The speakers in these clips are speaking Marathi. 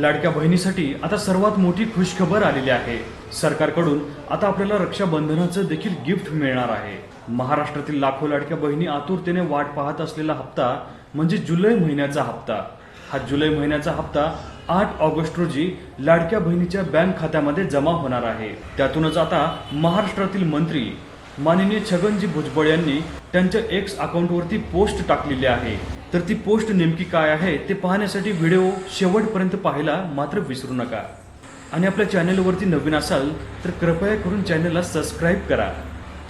लाडक्या बहिणीसाठी आता सर्वात मोठी खुशखबर आलेली आहे. सरकारकडून आता आपल्याला रक्षाबंधनाचं देखील गिफ्ट मिळणार आहे. महाराष्ट्रातील लाखो लाडक्या बहिणी आतुरतेने वाट पाहत असलेला हप्ता म्हणजे जुलै महिन्याचा हप्ता. हा जुलै महिन्याचा हप्ता आठ ऑगस्ट रोजी लाडक्या बहिणीच्या बँक खात्यामध्ये जमा होणार आहे. त्यातूनच आता महाराष्ट्रातील मंत्री माननीय छगनजी भुजबळ यांनी त्यांच्या एक्स अकाउंटवरती पोस्ट टाकलेली आहे. तर ती पोस्ट नेमकी काय आहे ते पाहण्यासाठी व्हिडिओ शेवटपर्यंत पाहायला मात्र विसरू नका. आणि आपल्या चॅनलवरती नवीन असाल तर कृपया करून चॅनलला सबस्क्राईब करा.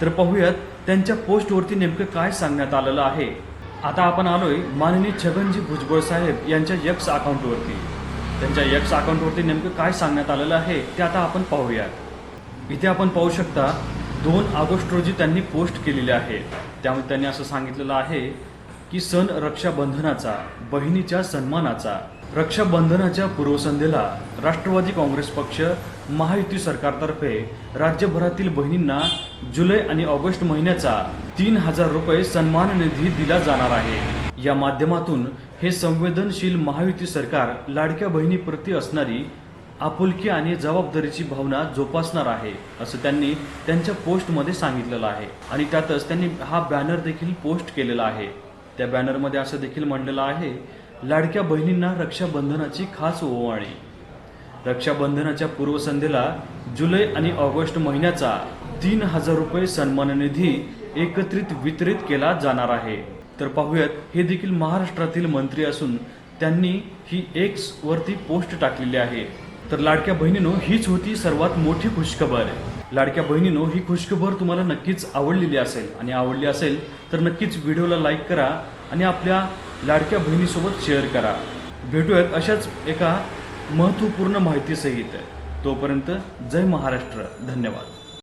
तर पाहूयात त्यांच्या पोस्टवरती नेमकं काय सांगण्यात आलेलं आहे. आता आपण आलोय माननीय छगनजी भुजबळ साहेब यांच्या यक्स अकाउंटवरती. त्यांच्या यक्स अकाउंटवरती नेमकं काय सांगण्यात आलेलं आहे ते आता आपण पाहूयात. इथे आपण पाहू शकता दोन ऑगस्ट रोजी त्यांनी पोस्ट केलेली आहे. त्यामुळे त्यांनी असं सांगितलेलं आहे की सण रक्षाबंधनाचा बहिणीच्या सन्मानाचा रक्षाबंधनाच्या पूर्वसंध्येला राष्ट्रवादी काँग्रेस पक्ष महायुती सरकारतर्फे राज्यभरातील बहिणींना जुलै आणि ऑगस्ट महिन्याचा तीन हजार रुपये सन्मान निधी दिला जाणार आहे. या माध्यमातून हे संवेदनशील महायुती सरकार लाडक्या बहिणीप्रती असणारी आपुलकी आणि जबाबदारीची भावना जोपासणार आहे असं त्यांनी त्यांच्या पोस्टमध्ये सांगितलेलं आहे. आणि त्यातच त्यांनी हा बॅनर देखील पोस्ट केलेला आहे. त्या बॅनरमध्ये असं देखील म्हणलेलं आहे लाडक्या बहिणींना रक्षाबंधनाची खास ओवाळी. रक्षाबंधनाच्या पूर्वसंध्येला जुलै आणि ऑगस्ट महिन्याचा तीन हजार रुपये सन्मान निधी एकत्रित वितरित केला जाणार आहे. तर पाहूयात हे देखील महाराष्ट्रातील मंत्री असून त्यांनी ही एक्स वरती पोस्ट टाकलेली आहे. तर लाडक्या बहिणीनो हीच होती सर्वात मोठी खुशखबर. लाडक्या बहिणीनो ही खुशखबर तुम्हाला नक्कीच आवडलेली असेल. आणि आवडली असेल तर नक्कीच व्हिडिओला लाईक करा आणि आपल्या लाडक्या बहिणीसोबत शेअर करा. भेटूयात अशाच एका महत्त्वपूर्ण माहितीसहित. तोपर्यंत जय महाराष्ट्र. धन्यवाद.